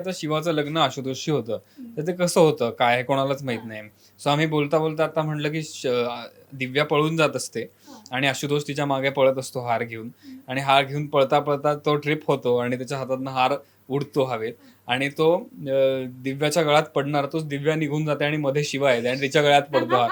आता शिवाचं लग्न आशुतोषशी होतं. तर ते कसं होतं? काय कोणालाच माहीत नाही. सो आम्ही बोलता बोलता आता म्हणलं की श- दिव्या पळून जात असते. आणि आशुतोष तिच्यामागे पळत असतो हार घेऊन. आणि हार घेऊन पळता पळता तो ट्रिप होतो आणि त्याच्या हातातनं हार उडतो हवेत. आणि तो अं, दिव्याच्या गळ्यात पडणार. तोच दिव्या निघून जाते आणि मध्ये शिवा येते आणि तिच्या गळ्यात पडतो हार.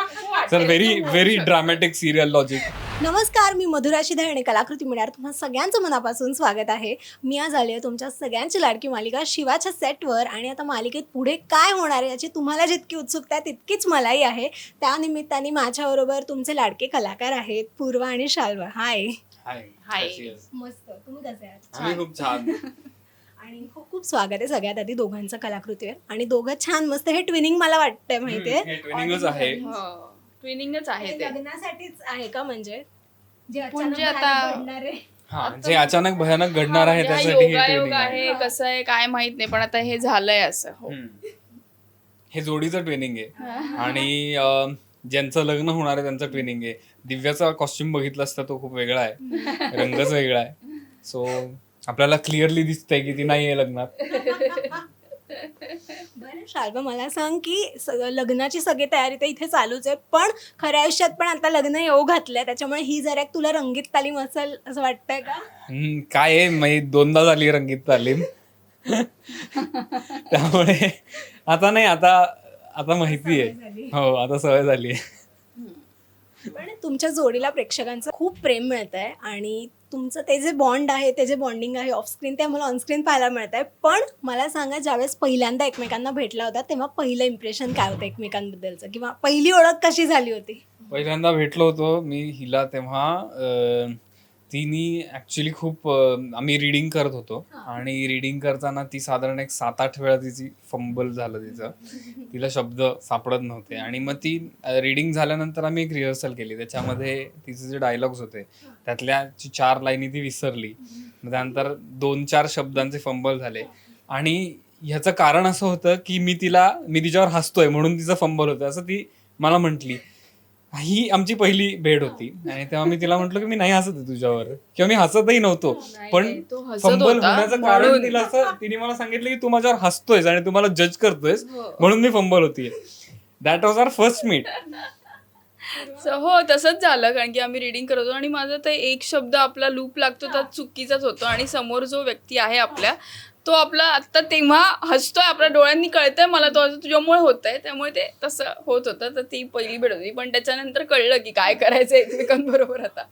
तर very very dramatic serial logic नमस्कार मी मधुरा शिधे आणि कलाकृती मिळणार. तुम्हाला सगळ्यांचं मनापासून स्वागत आहे. मी आज आले आहे तुमच्या सगळ्यांची लाडकी मालिका शिवाच्या सेटवर आणि आता मालिकेत पुढे काय होणार आहे याची तुम्हाला जितकी उत्सुकता आहे तितकीच मलाही आहे. त्या निमित्ताने माझ्याबरोबर तुमचे लाडके कलाकार आहेत पूर्वा आणि शाल्वा. हाय हाय मस्त. तुम्ही कसे आहात? आम्ही खूप छान. आणि खूप खूप स्वागत आहे सगळ्यात आधी दोघांचं कलाकृतीवर. आणि दोघं छान मस्त. हे ट्विनिंग मला वाटतंय माहितीये? हे. ट्विनिंगच आहे हे ते. लग्नासाठीच आहे का म्हणजे? जे म्हणजे अचानक आता- घडणार आहे. हा जे अचानक भयानक घडणार आहे हा त्यासाठी हे योगायोग ट्रेनिंग आहे. आहे कसं आहे काय माहीत नाही पण आता हे झालंय असं हो. हम्म. हे जोडीचं ट्रेनिंग आहे. आणि अं, ज्यांचं लग्न होणार आहे त्यांचं ट्रेनिंग आहे. दिव्याचा कॉस्ट्युम बघितला असता तो खूप वेगळा आहे. रंगच वेगळा आहे. सो आपल्याला क्लिअरली दिसतंय की ती नाही आहे लग्नात. बरं. मला सांग की स- लग्नाची सगळी तयारी तर इथे चालूच आहे पण खऱ्या आयुष्यात पण आता लग्न येऊ घातलंय त्याच्यामुळे ही जरा एक तुला रंगीत तालीम असेल असं वाटतंय का? हम्म, काय आहे? म्हणजे दोनदा झाली रंगीत तालीम. त्यामुळे आता नाही आता आता माहिती आहे. हो आता सवय झाली आहे. पण तुमच्या जोडीला प्रेक्षकांचं खूप प्रेम मिळत आहे आणि तुमचं ते जे बॉन्ड आहे ते जे बॉन्डिंग आहे ऑफस्क्रीन ते आम्हाला ऑनस्क्रीन पाहायला मिळत आहे पण मला सांगा ज्यावेळेस पहिल्यांदा एकमेकांना भेटला होता तेव्हा पहिलं इम्प्रेशन काय होतं एकमेकांबद्दलचं? किंवा पहिली ओळख कशी झाली होती? पहिल्यांदा भेटलो होतो मी हिला तेव्हा तिने ऍक्च्युली खूप आम्ही रिडिंग करत होतो. आणि रिडिंग करताना ती साधारण एक सात आठ वेळा तिची फंबल झालं तिचं. तिला शब्द सापडत नव्हते. आणि मग ती रिडिंग झाल्यानंतर आम्ही एक रिहर्सल केली. त्याच्यामध्ये तिचे जे डायलॉग्स होते त्यातल्या चार लाईनी ती विसरली. मग त्यानंतर दोन चार शब्दांचे फंबल झाले. आणि ह्याचं कारण असं होतं की मी तिला मी तिच्यावर हसतोय म्हणून तिचं फंबल होतं. असं ती मला म्हटली. ही आमची पहिली भेट होती. आणि तेव्हा मी तिला म्हटलं की मी नाही हसत आहे तुझ्यावर. किंवा मी हसतही नव्हतो. पण तो हसत फंबल होता, होण्याचं कारण म्हणून. तिला असं तिने मला सांगितलं की तू माझ्यावर हसतोयस आणि तू मला जज करतोयस हो. म्हणून मी फंबल होतीये. That was our first meet So, हो तसंच झालं कारण की आम्ही रिडिंग करत होतो आणि माझा ते एक शब्द आपला लूप लागतो तर चुकीचाच होतो आणि समोर जो व्यक्ती आहे आपल्या तो आपला आता तेव्हा हसतोय आपल्या डोळ्यांनी कळतंय मला तो असं तुझ्यामुळे होत आहे त्यामुळे ते तसं होत होतं. तर ती पहिली भेट होती पण त्याच्यानंतर कळलं की काय करायचं एकमेकांबरोबर आता.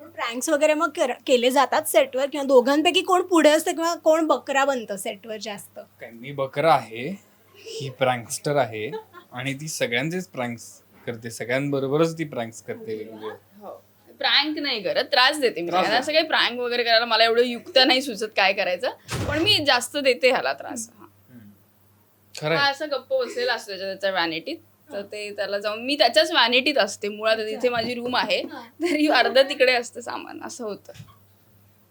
प्रँक्स वगैरे मग कर- केले जातात सेटवर? किंवा दोघांपैकी कोण पुढे असतं किंवा कोण बकरा बनतं सेटवर जास्त? काय मी बकरा आहे. ही प्रँकस्टर आहे. आणि ती सगळ्यांचेच प्रँक्स करते. सगळ्यांबरोबरच ती प्रँक्स करते. वेगवेगळे प्रँक नाही करत त्रास देते मी. त्याला असं काही प्रँक वगैरे करायला मला एवढं युक्त नाही सुचत काय करायचं. पण मी जास्त देते ह्याला त्रास. हा. हा. असं गप्प बसलेला असतो त्याच्या त्याच्या व्हॅनिटीत तर ते त्याला जाऊन मी त्याच्याच व्हॅनिटीत असते. मुळात तिथे माझी रूम आहे. तरी अर्ध तिकडे असतं सामान. असं होतं.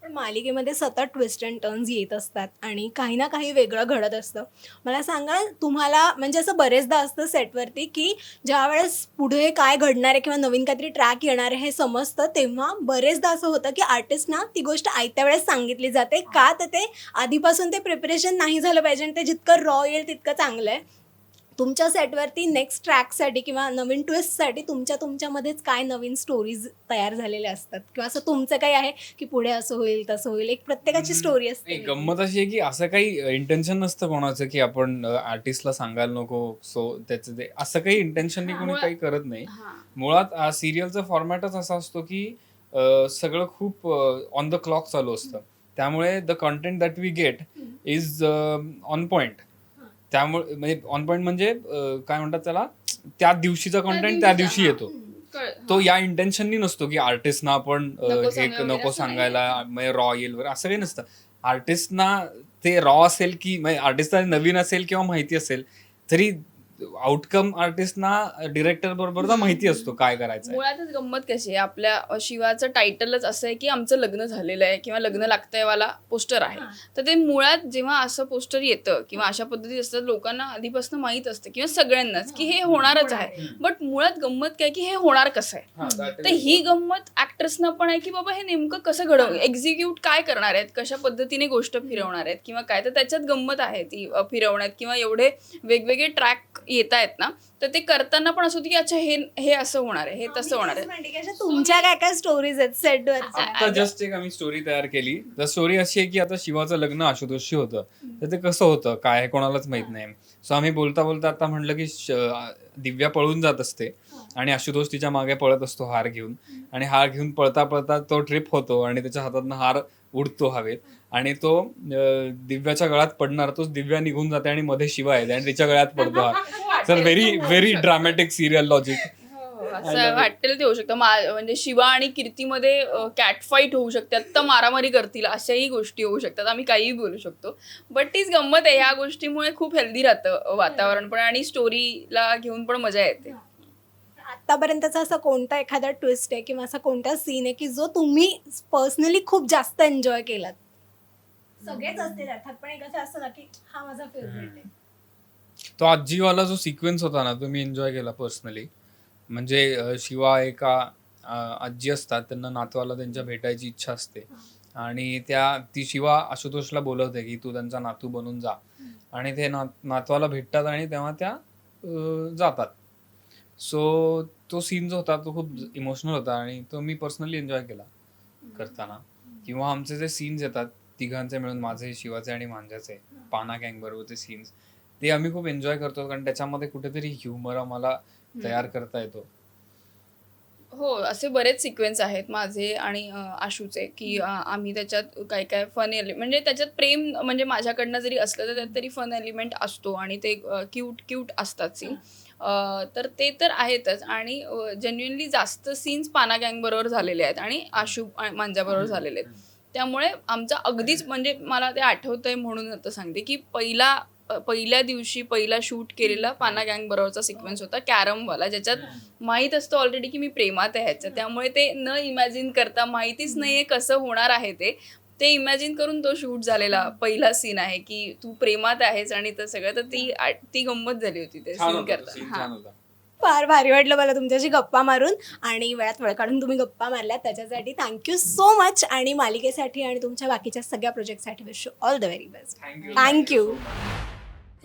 पण मालिकेमध्ये सतत ट्विस्ट अँड टर्न्स येत असतात आणि काही ना काही वेगळं घडत असतं. मला सांगा तुम्हाला म्हणजे असं बरेचदा असतं सेटवरती की ज्या वेळेस पुढे काय घडणार आहे किंवा नवीन काहीतरी ट्रॅक येणार आहे हे समजतं तेव्हा बरेचदा असं होतं की आर्टिस्टना ती गोष्ट आयत्या वेळेस सांगितली जाते. का तर ते आधीपासून ते प्रिपरेशन नाही झालं पाहिजे आणि ते जितकं रॉ येईल तितकं चांगलं आहे. तुमच्या सेटवरती नेक्स्ट ट्रॅकसाठी किंवा नवीन ट्विस्टसाठी तुमच्या तुमच्यामध्येच काय नवीन स्टोरीज तयार झालेल्या असतात? किंवा असं तुमचं काही आहे की पुढे असं होईल तसं होईल? एक प्रत्येकाची स्टोरी असते. गंमत अशी आहे की असं काही इंटेन्शन नसतं कोणाचं की आपण आर्टिस्टला सांगायला नको सो त्याचं ते असं काही इंटेन्शननी कोणी काही करत नाही. मुळात सिरियलचा फॉर्मॅटच असा असतो की सगळं खूप ऑन द क्लॉक चालू असतं. त्यामुळे the content that we get is on point त्यामुळे म्हणजे ऑन पॉइंट म्हणजे अ, काय म्हणतात त्याला त्या दिवशीचा कंटेंट त्या दिवशी येतो. तो या इंटेन्शननी नसतो की आर्टिस्टना आपण अ, नको हे सांगायला वगैरे नको असं नाही. सांगायला म्हणजे रॉ येईल वगैरे असं काही नसतं. आर्टिस्टना ते रॉ असेल की म्हणजे आर्टिस्टला नवीन असेल किंवा माहिती असेल तरी आउटकम आर्टिस्टना डिरेक्टर बरोबर माहिती असतो काय करायचं. मुळातच गंमत कशी आहे आपल्या शिवाचं टायटलच असं आहे की आमचं लग्न झालेलं आहे किंवा लग्न लागतंय वाला पोस्टर आहे. तर ते मुळात जेव्हा असं पोस्टर येतं किंवा अशा पद्धती असतात लोकांना आधीपासून माहीत असतं किंवा सगळ्यांनाच की हे होणारच आहे. बट मुळात गंमत काय की हे होणार कसं आहे? तर ही गंमत ऍक्टर्सना पण आहे की बाबा हे नेमकं कसं घडव एक्झिक्यूट काय करणार आहेत? कशा पद्धतीने गोष्ट फिरवणार आहेत? किंवा काय? तर त्याच्यात गंमत आहे ती फिरवण्यात किंवा एवढे वेगवेगळे ट्रॅक येत आहेत ना तर ते करताना पण असं होतं की अच्छा हे हे असं होणार आहे हे तसं होणार आहे. तुमच्या काय काय स्टोरीज आहेत सेटवर आता जस्ट एक आम्ही स्टोरी तयार केली. तर स्टोरी अशी आहे की आता शिवाचं लग्न आशुतोषशी होतं. तर ते कसं होतं? काय हे कोणालाच माहीत नाही. सो आम्ही बोलता बोलता आता म्हटलं की दिव्या पळून जात असते. आणि आशुतोष तिच्यामागे पळत असतो हार घेऊन. आणि हार घेऊन पळता पळता तो ट्रिप होतो आणि त्याच्या हातातनं हार उडतो हवेत. आणि तो दिव्याच्या गळ्यात पडणार तोच दिव्या निघून जाते आणि मध्ये शिवा येते आणि तिच्या गळ्यात पडतो हार तर very very dramatic serial logic हो, असं वाटेल ते होऊ शकतं. मा- म्हणजे शिवा आणि कीर्तीमध्ये कॅट फाईट होऊ शकते. आत्ता मारामारी करतील अशाही गोष्टी होऊ शकतात. आम्ही काहीही बोलू शकतो. बट तीच गंमत आहे ह्या गोष्टीमुळे खूप हेल्दी राहतं वातावरण पण आणि स्टोरीला घेऊन पण मजा येते. आतापर्यंतचा असा कोणता एखादा ट्विस्ट आहे किंवा असा कोणता सीन आहे की जो तुम्ही पर्सनली खूप जास्त एन्जॉय केलात? सगळेच असतील अर्थात पण एक असं असतं ना की हा माझा फेवरेट आहे. तो आजीवाला जो सिक्वेन्स होता ना तो मी एन्जॉय केला पर्सनली म्हणजे अं, शिवा एका अं, आजी असतात त्यांना नातवाला त्यांच्या भेटायची इच्छा असते. आणि त्या ती शिवा आशुतोषला बोलवते की तू त्यांचा नातू बनून जा. आणि ते ना नातवाला भेटतात आणि तेव्हा त्या अं, जातात. सो तो सीन जो होता तो खूप इमोशनल होता आणि तो मी पर्सनली एन्जॉय केला करताना. किंवा आमचे जे सीन्स येतात तिघांचे मिळून माझे शिवाचे आणि मांजाचे पाना गँग बरोबरचे सीन्स ते आम्ही खूप एन्जॉय करतो कारण त्याच्यामध्ये कुठेतरी ह्युमर आम्हाला तयार करता येतो. हो असे बरेच सिक्वेन्स आहेत माझे आणि आशूचे की आम्ही त्याच्यात काय काय फन एलिमेंट म्हणजे त्याच्यात प्रेम म्हणजे माझ्याकडनं जरी असलं तर त्यात तरी फन एलिमेंट असतो आणि ते क्यूट क्यूट असतात सीन तर ते तर आहेतच आणि जेन्युनली जास्त सीन्स पाना गँग बरोबर झालेले आहेत आणि आशू मांजा बरोबर झालेले आहेत. त्यामुळे आमचं अगदीच म्हणजे मला ते आठवतंय म्हणून आता सांगते की पहिला पहिल्या दिवशी पहिला शूट केलेला पाना गँग बरोबरचा सिक्वेन्स होता कॅरमवाला ज्याच्यात माहीत असतं ऑलरेडी की मी प्रेमात आहे ह्याचं त्यामुळे ते न इमॅजिन करता माहितीच नाहीये कसं होणार आहे ते ते इमॅजिन करून तो शूट झालेला पहिला सीन आहे की तू प्रेमात आहेस आणि तर सगळं तर ती आ- ती गंमत झाली होती ते सीन करता. scene, हा. छान होता. फार भारी वाटलं मला तुमच्याशी गप्पा मारून आणि वेळात वेळ काढून तुम्ही गप्पा मारल्यात. त्याच्यासाठी थँक्यू सो मच आणि मालिकेसाठी आणि तुमच्या बाकीच्या सगळ्या प्रोजेक्टसाठी wish you all the very best thank you thank you